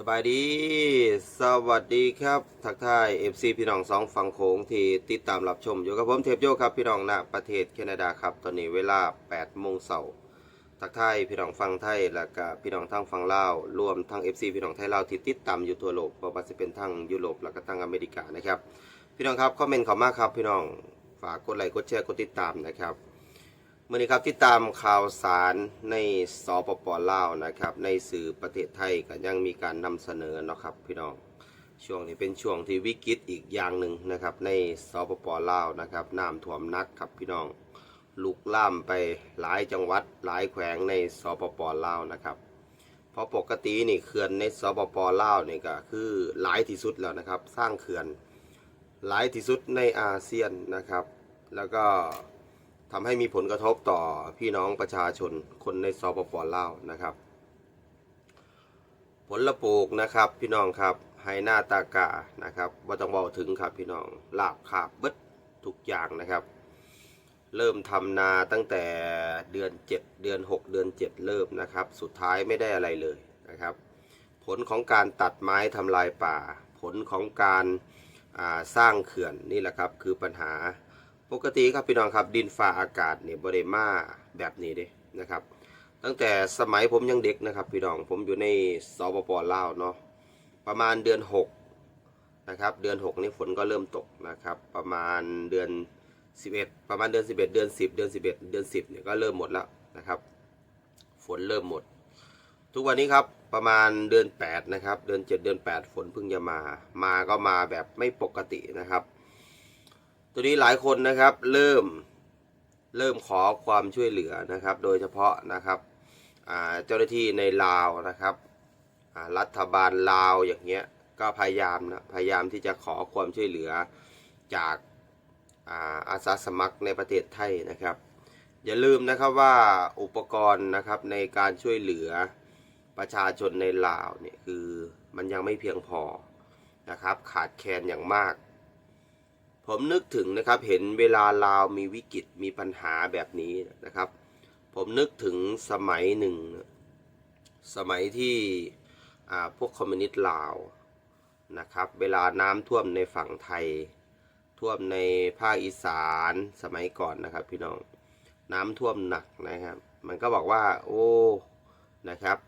สบายดี สวัสดีครับทักทาย FC พี่น้องสองฝั่งโขงที่ติดตามรับชม อยู่กับผมเทพโยครับ พี่น้องณประเทศแคนาดาครับ ตอนนี้เวลา8โมงเสาร์ทักทายพี่น้องฟังไทยแล้วก็พี่น้องทั้งฟังลาวรวมทั้ง FC พี่น้องไทยลาวที่ติดตามอยู่ทั่วโลกบ่ว่าจะเป็นทั้งยุโรปแล้วก็ทั้งอเมริกานะครับ พี่น้องครับคอมเมนต์เข้ามาครับ พี่น้องฝากกดไลค์กดแชร์กดติดตามนะครับ มื่อนี้ครับที่ตามข่าวสารในสปปลาวนะครับ ในสื่อประเทศไทยก็ยังมีการนำเสนอเนาะครับพี่น้องช่วงนี้เป็นช่วงที่วิกฤตอีกอย่างหนึ่งนะครับ ในสปปลาวนะครับน้ำท่วมนักครับพี่น้องลุกล่ามไปหลายจังหวัดหลายแขวงในสปปลาวนะครับเพราะปกตินี่เขื่อนในสปปลาวนี่ก็คือหลายที่สุดแล้วนะครับ สร้างเขื่อนหลายที่สุดในอาเซียนนะครับ แล้วก็ ทำให้มีผลกระทบต่อพี่น้องประชาชนคนในสปปลาวนะครับ ผลปลูกนะครับพี่น้องครับไฮหน้าตากานะครับว่าต้องบอกถึงครับพี่น้องลาบขาบเบิดทุกอย่างนะครับ เริ่มทำนาตั้งแต่เดือน 7 เดือน 6 เดือน 7 เริ่มนะครับ สุดท้ายไม่ได้อะไรเลยนะครับ ผลของการตัดไม้ทำลายป่า ผลของการาสร้างเขื่อนนี่แหละครับคือปัญหา ปกติครับพี่น้องครับดินฟ้าอากาศเนี่ยบริมาแบบนี้เด้นะครับ ตั้งแต่สมัยผมยังเด็กนะครับ พี่น้องผมอยู่ในสปปลาวเนาะประมาณเดือน6นะครับเดือน6นี่ฝนก็เริ่มตกนะครับ ประมาณเดือน 11 ประมาณเดือน 11 เดือน 10 เดือน 11 เดือน 10เนี่ยก็เริ่มหมดแล้วนะครับ ฝนเริ่มหมด ทุกวันนี้ครับประมาณเดือน 8 นะครับ เดือน 7 เดือน 8 ฝนเพิ่งจะมา มาก็มาแบบไม่ปกตินะครับ ตัวนี้หลายคนนะครับเริ่มเริ่มขอความช่วยเหลือนะครับ โดยเฉพาะนะครับเจ้าหน้าที่ในลาวนะครับรัฐบาลลาวอย่างเงี้ยก็พยายามนะพยายามที่จะขอความช่วยเหลือจากอาอาสาสมัครในประเทศไทยนะครับ อย่าลืมนะครับว่าอุปกรณ์นะครับในการช่วยเหลือประชาชนในลาวเนี่ยคือมันยังไม่เพียงพอนะครับ ขาดแคลนอย่างมาก ผมนึกถึงนะครับเห็นเวลาลาวมีวิกฤตมีปัญหาแบบนี้นะครับ ผมนึกถึงสมัยหนึ่ง สมัยที่พวกคอมมิวนิสต์ลาวนะครับเวลาน้ำท่วมในฝั่งไทย ท่วมในภาคอีสานสมัยก่อนนะครับ พี่น้องน้ำท่วมหนักนะครับ มันก็บอกว่า โอ้นะครับ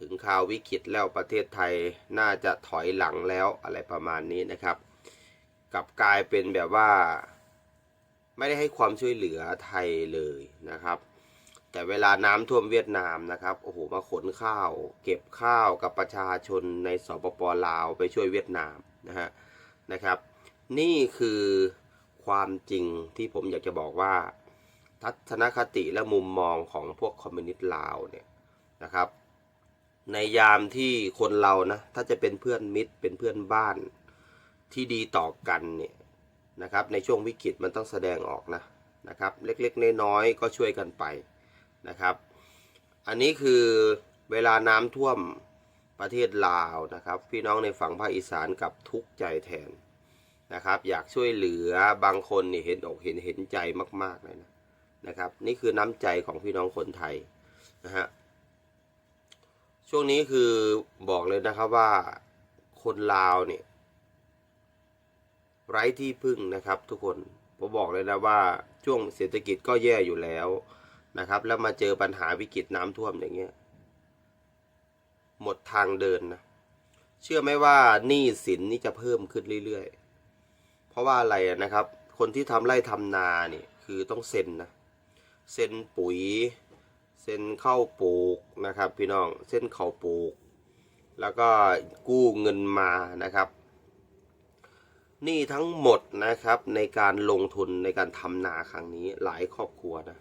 ถึงข่าววิกฤตแล้วประเทศไทยน่าจะถอยหลังแล้วอะไรประมาณนี้นะครับ กลับกลายเป็นแบบว่า ไม่ได้ให้ความช่วยเหลือไทยเลยนะครับ แต่เวลาน้ำท่วมเวียดนามนะครับโอ้โหมาขนข้าว เก็บข้าวกับประชาชนในสปปลาวไปช่วยเวียดนามนะฮะนะครับ นี่คือความจริงที่ผมอยากจะบอกว่า ทัศนคติและมุมมองของพวกคอมมิวนิสต์ลาวเนี่ยนะครับ ในยามที่คนเรานะถ้าจะเป็นเพื่อนมิตรเป็นเพื่อนบ้าน ที่ดีต่อกันเนี่ยนะครับในช่วงวิกฤตมันต้องแสดงออกนะนะครับเล็กๆน้อยๆก็ช่วยกันไปนะครับ อันนี้คือเวลาน้ำท่วมประเทศลาวนะครับ พี่น้องในฝั่งภาคอีสานกับทุกใจแทนนะครับ อยากช่วยเหลือบางคนนี่เห็นอกเห็นเห็นใจมากๆเลยนะนะครับ นี่คือน้ำใจของพี่น้องคนไทยนะฮะช่วงนี้คือบอกเลยนะครับว่าคนลาวเนี่ย ไร้ที่พึ่งนะครับ ทุกคนผมบอกเลยนะว่าช่วงเศรษฐกิจก็แย่อยู่แล้วนะครับ แล้วมาเจอปัญหาวิกฤตน้ำท่วมอย่างเงี้ยหมดทางเดินนะเชื่อไหมว่าหนี้สินนี่จะเพิ่มขึ้นเรื่อยๆ เพราะว่าอะไรนะครับ คนที่ทำไร่ทำนาเนี่ยคือต้องเซ็นนะเซ็นปุ๋ยเซ็นเข้าปลูกนะครับ พี่น้องเส้นเขาปลูก แล้วก็กู้เงินมานะครับ นี่ทั้งหมดนะครับในการลงทุนในการทำนาครั้งนี้หลายครอบครัวนะ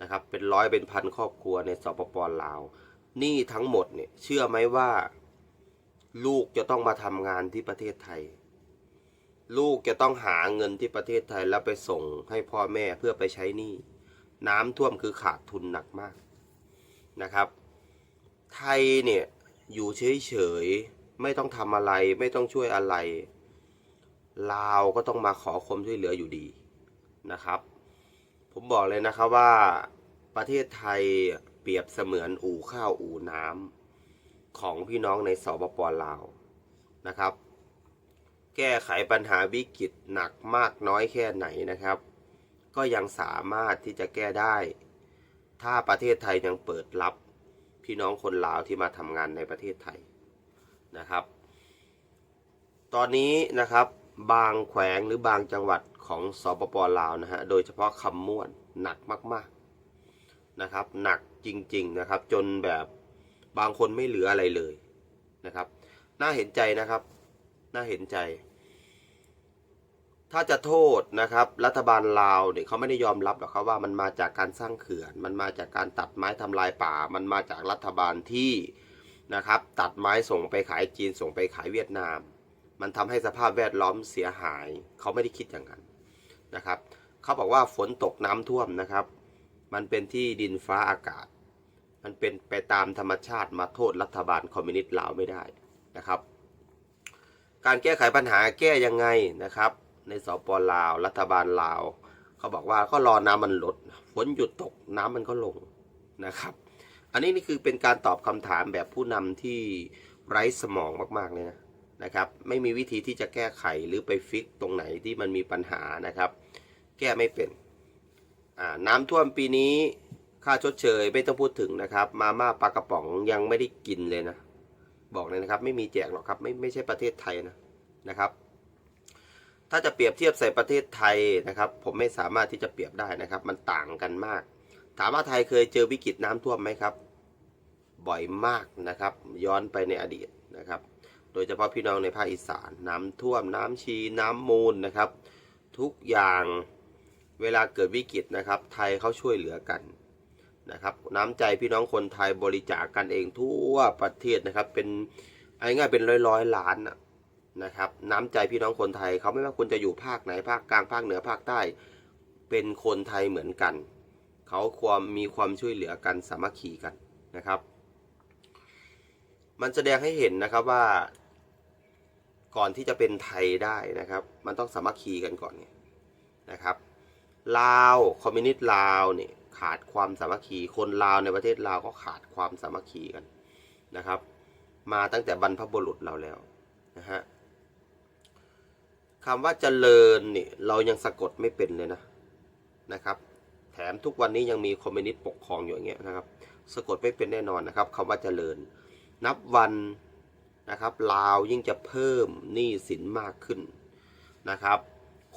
นะครับ เป็นร้อยเป็นพันครอบครัวในสปปลาวนี่ทั้งหมดเนี่ยเชื่อไหมว่า ลูกจะต้องมาทำงานที่ประเทศไทย ลูกจะต้องหาเงินที่ประเทศไทยแล้วไปส่งให้พ่อแม่เพื่อไปใช้หนี้น้ำท่วมคือขาดทุนหนักมากนะครับ ไทยเนี่ยอยู่เฉยๆไม่ต้องทำอะไรไม่ต้องช่วยอะไร ลาวก็ต้องมาขอความช่วยเหลืออยู่ดีนะครับ ผมบอกเลยนะครับว่าประเทศไทยเปรียบเสมือนอู่ข้าวอู่น้ำของพี่น้องในสปปลาวนะครับ แก้ไขปัญหาวิกฤตหนักมากน้อยแค่ไหนนะครับ ก็ยังสามารถที่จะแก้ได้ ถ้าประเทศไทยยังเปิดรับพี่น้องคนลาวที่มาทำงานในประเทศไทยนะครับ ตอนนี้นะครับ บางแขวงหรือบางจังหวัดของสปปลาวนะฮะ โดยเฉพาะคำม่วนหนักมากๆนะครับ หนักจริง ๆนะครับ จนแบบบางคนไม่เหลืออะไรเลยนะครับ น่าเห็นใจนะครับ น่าเห็นใจ ถ้าจะโทษนะครับ รัฐบาลลาวเนี่ยเขาไม่ได้ยอมรับหรอกครับว่ามันมาจากการสร้างเขื่อน มันมาจากการตัดไม้ทำลายป่า มันมาจากรัฐบาลที่นะครับ ตัดไม้ส่งไปขายจีนส่งไปขายเวียดนาม มันทำให้สภาพแวดล้อมเสียหาย เขาไม่ได้คิดอย่างนั้นนะครับ เขาบอกว่าฝนตกน้ำท่วมนะครับ มันเป็นที่ดินฟ้าอากาศ มันเป็นไปตามธรรมชาติมาโทษรัฐบาลคอมมิวนิสต์ลาวไม่ได้นะครับ การแก้ไขปัญหาแก้ยังไงนะครับ ในสปลาว รัฐบาลลาว เขาบอกว่าก็รอน้ำมันลด ฝนหยุดตกน้ำมันก็ลงนะครับอันนี้นี่คือเป็นการตอบคำถามแบบผู้นำที่ไร้สมองมาก ๆ เลยนะ นะครับ ไม่มีวิธีที่จะแก้ไขหรือไปฟิกตรงไหนที่มันมีปัญหานะครับ แก้ไม่เป็นน้ำท่วมปีนี้ค่าชดเชยไม่ต้องพูดถึงนะครับ มาม่าปลากระป๋องยังไม่ได้กินเลยนะ บอกเลยนะครับ ไม่มีแจกหรอกครับไม่ไม่ใช่ประเทศไทยนะนะครับ ถ้าจะเปรียบเทียบใส่ประเทศไทยนะครับ ผมไม่สามารถที่จะเปรียบได้นะครับ มันต่างกันมาก ถามว่าไทยเคยเจอวิกฤตน้ำท่วมไหมครับ บ่อยมากนะครับ ย้อนไปในอดีตนะครับ โดยเฉพาะพี่น้องในภาคอีสานน้ำท่วมน้ำชีน้ำมูลนะครับ ทุกอย่างเวลาเกิดวิกฤตนะครับ ไทยเขาช่วยเหลือกันนะครับน้ำใจพี่น้องคนไทยบริจาคกันเองทั่วประเทศนะครับ เป็นเอาง่ายเป็นร้อยร้อยล้านนะนะครับ น้ำใจพี่น้องคนไทยเขาไม่ว่าคุณจะอยู่ภาคไหนภาคกลางภาคเหนือภาคใต้ เป็นคนไทยเหมือนกัน เขาความมีความช่วยเหลือกันสามัคคีกันนะครับ มันแสดงให้เห็นนะครับว่า ก่อนที่จะเป็นไทยได้นะครับ มันต้องสามัคคีกันก่อนไงนะครับลาวคอมมิวนิสต์ลาวเนี่ยขาดความสามัคคีคนลาวในประเทศลาวก็ขาดความสามัคคีกันนะครับ มาตั้งแต่บรรพบุรุษเราแล้วนะฮะคำว่าเจริญเนี่ยเรายังสะกดไม่เป็นเลยนะนะครับ แถมทุกวันนี้ยังมีคอมมิวนิสต์ปกครองอยู่อย่างเงี้ยนะครับ สะกดไม่เป็นแน่นอนนะครับคำว่าเจริญ นับวัน นะครับลาวยิ่งจะเพิ่มหนี้สินมากขึ้นนะครับ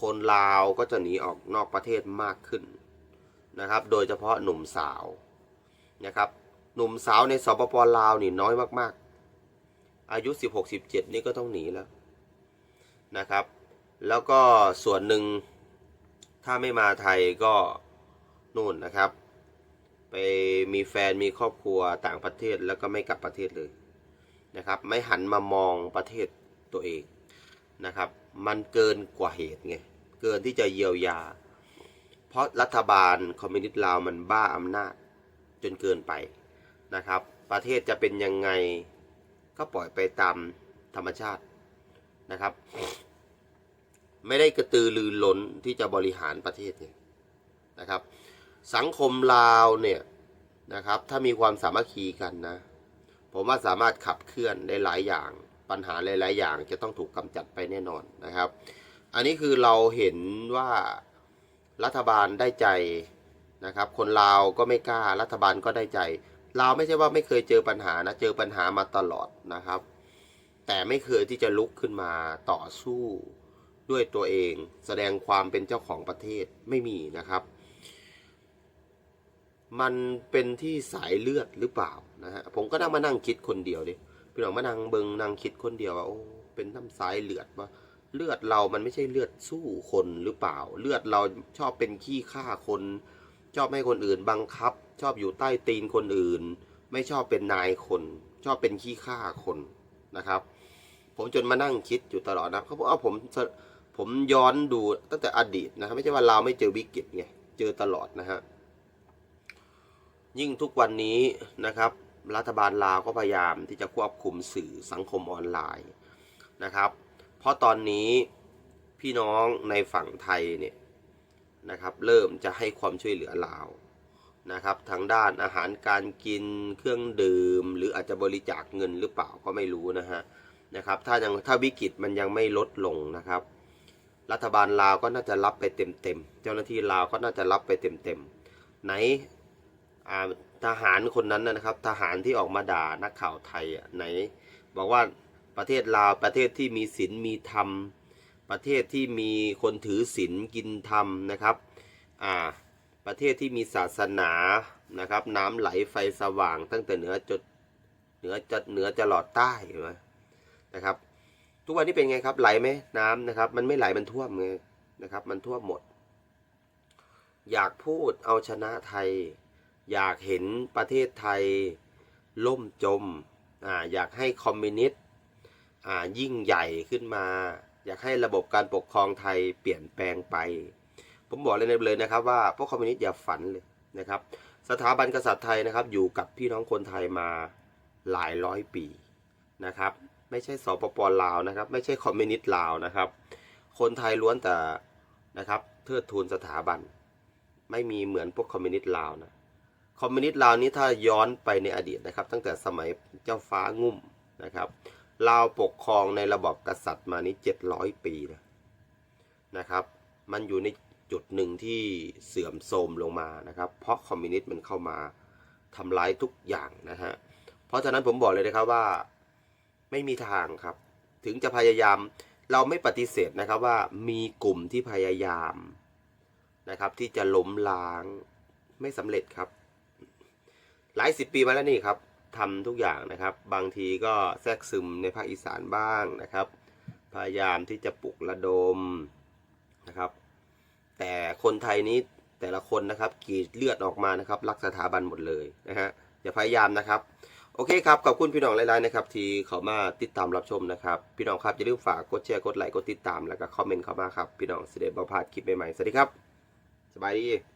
คนลาวก็จะหนีออกนอกประเทศมากขึ้นนะครับ โดยเฉพาะหนุ่มสาวนะครับ หนุ่มสาวในสปปลาวนี่น้อยมากๆ อายุ 16-17 นี่ก็ต้องหนีแล้วนะครับ แล้วก็ส่วนหนึ่งถ้าไม่มาไทยก็นู่นนะครับ ไปมีแฟนมีครอบครัวต่างประเทศแล้วก็ไม่กลับประเทศเลย นะครับ ไม่หันมามองประเทศตัวเองนะครับ มันเกินกว่าเหตุไง เกินที่จะเยียวยา เพราะรัฐบาลคอมมิวนิสต์ลาวมันบ้าอำนาจจนเกินไปนะครับ ประเทศจะเป็นยังไงก็ปล่อยไปตามธรรมชาตินะครับ ไม่ได้กระตือรือร้นที่จะบริหารประเทศไงนะครับ สังคมลาวเนี่ยนะครับ ถ้ามีความสามัคคีกันนะ ผมว่าสามารถขับเคลื่อนได้หลายอย่าง ปัญหาหลาย ๆ อย่างจะต้องถูกกำจัดไปแน่นอนนะครับ อันนี้คือเราเห็นว่ารัฐบาลได้ใจนะครับ คนลาวก็ไม่กล้ารัฐบาลก็ได้ใจลาวไม่ใช่ว่าไม่เคยเจอปัญหานะเจอปัญหามาตลอดนะครับ แต่ไม่เคยที่จะลุกขึ้นมาต่อสู้ด้วยตัวเอง แสดงความเป็นเจ้าของประเทศไม่มีนะครับ มันเป็นที่สายเลือดหรือเปล่า นะฮะผมก็นั่งมานั่งคิดคนเดียวดิพี่น้องมานั่งเบิงนั่งคิดคนเดียวว่าโอ้เป็นน้ำสายเลือดว่าเลือดเรามันไม่ใช่เลือดสู้คนหรือเปล่า เลือดเราชอบเป็นขี้ฆ่าคน ชอบให้คนอื่นบังคับ ชอบอยู่ใต้ตีนคนอื่น ไม่ชอบเป็นนายคน ชอบเป็นขี้ฆ่าคนนะครับ ผมจนมานั่งคิดอยู่ตลอดนะเขาบอกเอาผมผมย้อนดูตั้งแต่อดีตนะครับไม่ใช่ว่าเราไม่เจอวิกฤตไงเจอตลอดนะฮะยิ่งทุกวันนี้นะครับ รัฐบาลลาวก็พยายามที่จะควบคุมสื่อสังคมออนไลน์นะครับ เพราะตอนนี้พี่น้องในฝั่งไทยเนี่ยนะครับเริ่มจะให้ความช่วยเหลือลาวนะครับทางด้านอาหารการกินเครื่องดื่ม หรืออาจจะบริจาคเงินหรือเปล่าก็ไม่รู้นะฮะนะครับถ้ายังถ้าวิกฤตมันยังไม่ลดลงนะครับ รัฐบาลลาวก็น่าจะรับไปเต็มๆเจ้าหน้าที่ลาวก็น่าจะรับไปเต็มๆไหนอ่า ทหารคนนั้นนะครับ ทหารที่ออกมาด่านักข่าวไทยอะไหน บอกว่าประเทศลาวประเทศที่มีศีลมีธรรม ประเทศที่มีคนถือศีลกินธรรมนะครับอ่าประเทศที่มีศาสนานะครับ น้ำไหลไฟสว่างตั้งแต่เหนือจดเหนือจะเหนือจะหลอดใต้เห็นไหมนะครับ ทุกวันนี้เป็นไงครับไหลไหมน้ำนะครับ มันไม่ไหลมันท่วมไงนะครับ มันท่วมหมด อยากพูดเอาชนะไทย อยากเห็นประเทศไทยล่มจมอ่าอยากให้คอมมิวนิสต์อ่ายิ่งใหญ่ขึ้นมา อยากให้ระบบการปกครองไทยเปลี่ยนแปลงไป ผมบอกเลยเลยนะครับว่าพวกคอมมิวนิสต์อย่าฝันเลยนะครับ สถาบันกษัตริย์ไทยนะครับ อยู่กับพี่น้องคนไทยมาหลายร้อยปีนะครับ ไม่ใช่สปปลาวนะครับ ไม่ใช่คอมมิวนิสต์ลาวนะครับ คนไทยล้วนแต่นะครับเทิดทูนสถาบัน ไม่มีเหมือนพวกคอมมิวนิสต์ลาวนะ คอมมิวนิสต์ลาวนี้ถ้าย้อนไปในอดีตนะครับ ตั้งแต่สมัยเจ้าฟ้างุ่มนะครับลาวปกครองในระบอบกษัตริย์มานี้700 ปีนะนะครับ มันอยู่ในจุดหนึ่งที่เสื่อมโทรมลงมานะครับ เพราะคอมมิวนิสต์มันเข้ามาทำร้ายทุกอย่างนะฮะเพราะฉะนั้นผมบอกเลยนะครับว่าไม่มีทางครับ ถึงจะพยายามเราไม่ปฏิเสธนะครับว่ามีกลุ่มที่พยายามนะครับ ที่จะล้มล้างไม่สำเร็จครับ หลายสิบปีมาแล้วนี่ครับทำทุกอย่างนะครับ บางทีก็แทรกซึมในภาคอีสานบ้างนะครับ พยายามที่จะปลุกระดมนะครับ แต่คนไทยนี้แต่ละคนนะครับกรีดเลือดออกมานะครับ รักสถาบันหมดเลยนะฮะอย่าพยายามนะครับ โอเคครับขอบคุณพี่น้องหลายๆนะครับ ที่เขามาติดตามรับชมนะครับ พี่น้องครับอย่าลืมฝากกดแชร์กดไลค์กดติดตามแล้วก็คอมเมนต์เข้ามาครับพี่น้องสิเดบพาดคลิปใหม่ๆสวัสดีครับ สบายดี